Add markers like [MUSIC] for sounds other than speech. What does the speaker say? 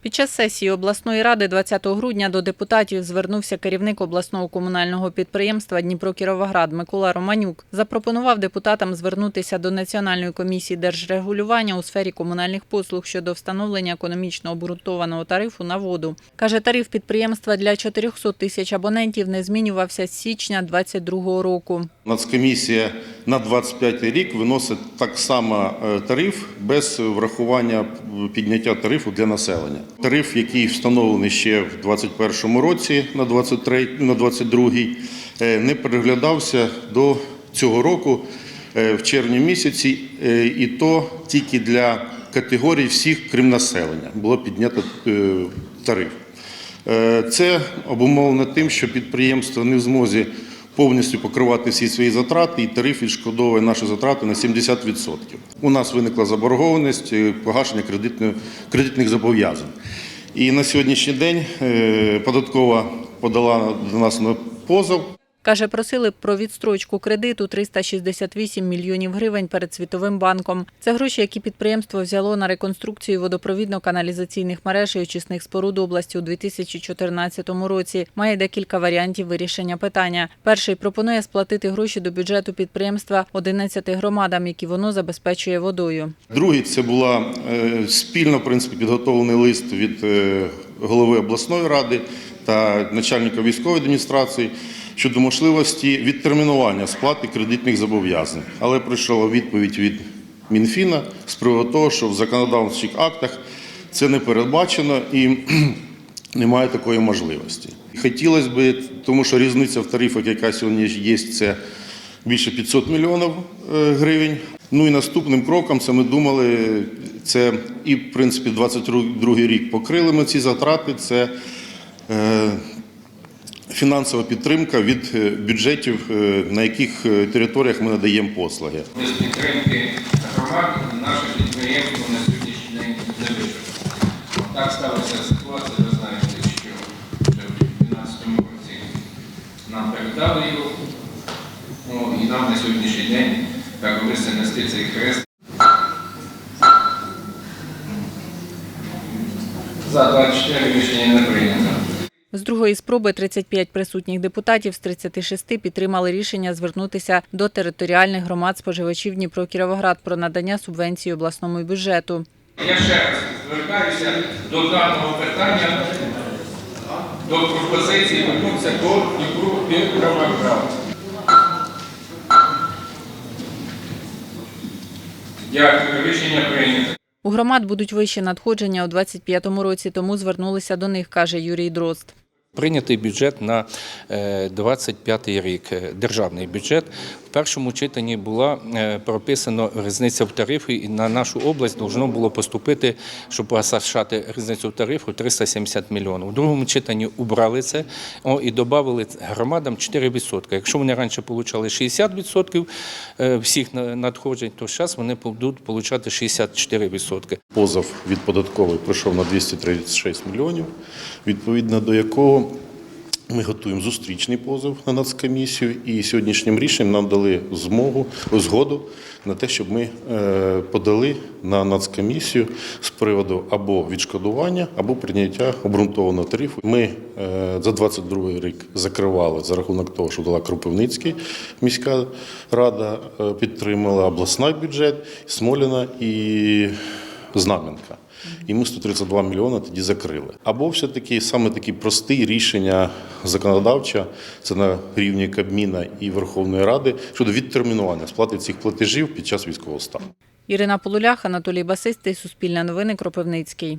Під час сесії обласної ради 20 грудня до депутатів звернувся керівник обласного комунального підприємства Дніпро-Кіровоград Микола Романюк. Запропонував депутатам звернутися до Національної комісії держрегулювання у сфері комунальних послуг щодо встановлення економічно обґрунтованого тарифу на воду. Каже, тариф підприємства для 400 тисяч абонентів не змінювався з січня 2022 року. Нацкомісія на 25 рік виносить так само е, тариф без врахування підняття тарифу для населення. Тариф, який встановлений ще в 2021 році на 23, на 22, е, не переглядався до цього року е, в червні місяці, і то тільки для категорій всіх, крім населення, було піднято тариф. Це обумовлено тим, що підприємство не в змозі повністю покривати всі свої затрати, і тариф відшкодовує наші затрати на 70%. У нас виникла заборгованість е, погашення кредитних, зобов'язань. І на сьогоднішній день е, податкова подала до нас на позов. Каже, просили про відстрочку кредиту 368 мільйонів гривень перед Світовим банком. Це гроші, які підприємство взяло на реконструкцію водопровідно-каналізаційних мереж і очисних споруд області у 2014 році. Має декілька варіантів вирішення питання. Перший пропонує сплатити гроші до бюджету підприємства 11 громадам, які воно забезпечує водою. Другий це була е, спільно в принципі, підготовлений лист від е, голови обласної ради та начальника військової адміністрації щодо можливості відтермінування сплати кредитних зобов'язань. Але прийшла відповідь від Мінфіна з приводу того, що в законодавчих актах це не передбачено і [CLEARS THROAT] немає такої можливості. Хотілося б, тому що різниця в тарифах, яка сьогодні є, це більше 500 мільйонів е, гривень. Ну і наступним кроком це ми думали, це і в принципі 22 рік покрили ми ці затрати. Це е, фінансова підтримка від е, бюджетів, е, на яких е, територіях ми надаємо послуги. без підтримки громад наше підприємство на сьогоднішній день не виживе. Так сталася ситуація, ви знаєте, що вже в 2012 році нам передали його, ну, і нам на сьогоднішній день довелося нести цей хрест. За 24 рішення не прийнято. З другої спроби 35 присутніх депутатів з 36 підтримали рішення звернутися до територіальних громад споживачів Дніпро-Кіровоград про надання субвенції обласному бюджету. Я ще раз звертаюся до даного питання, до пропозиції вернутися до Дніпру Кіровоград. Дякую, рішення прийнято. У громад будуть вищі надходження у 2025 році, тому звернулися до них, каже Юрій Дрозд. Прийнятий бюджет на е, 25 рік, е, державний бюджет. В першому читанні була е, прописано різниця в тарифі, і на нашу область должно було поступити, щоб погашати різницю в тарифу 370 мільйонів. У другому читанні убрали це і додали громадам 4%. Якщо вони раніше отримали 60% е, всіх на- надходжень, то зараз вони будуть отримати 64%. Позов від податкової пройшов на 236 мільйонів, відповідно до якого ми готуємо зустрічний позов на нацкомісію, і сьогоднішнім рішенням нам дали змогу, згоду на те, щоб ми е, подали на нацкомісію з приводу або відшкодування, або прийняття обґрунтованого тарифу. Ми е, за 22 рік закривали за рахунок того, що дала Кропивницький міська рада е, підтримала обласний бюджет, Смоліна і Знаменка. І ми 132 мільйони тоді закрили. Або все-таки саме такі прості рішення законодавча, це на рівні Кабміна і Верховної Ради щодо відтермінування сплати цих платежів під час військового стану. Ірина Полулях, Анатолій Басистий, Суспільне новини, Кропивницький.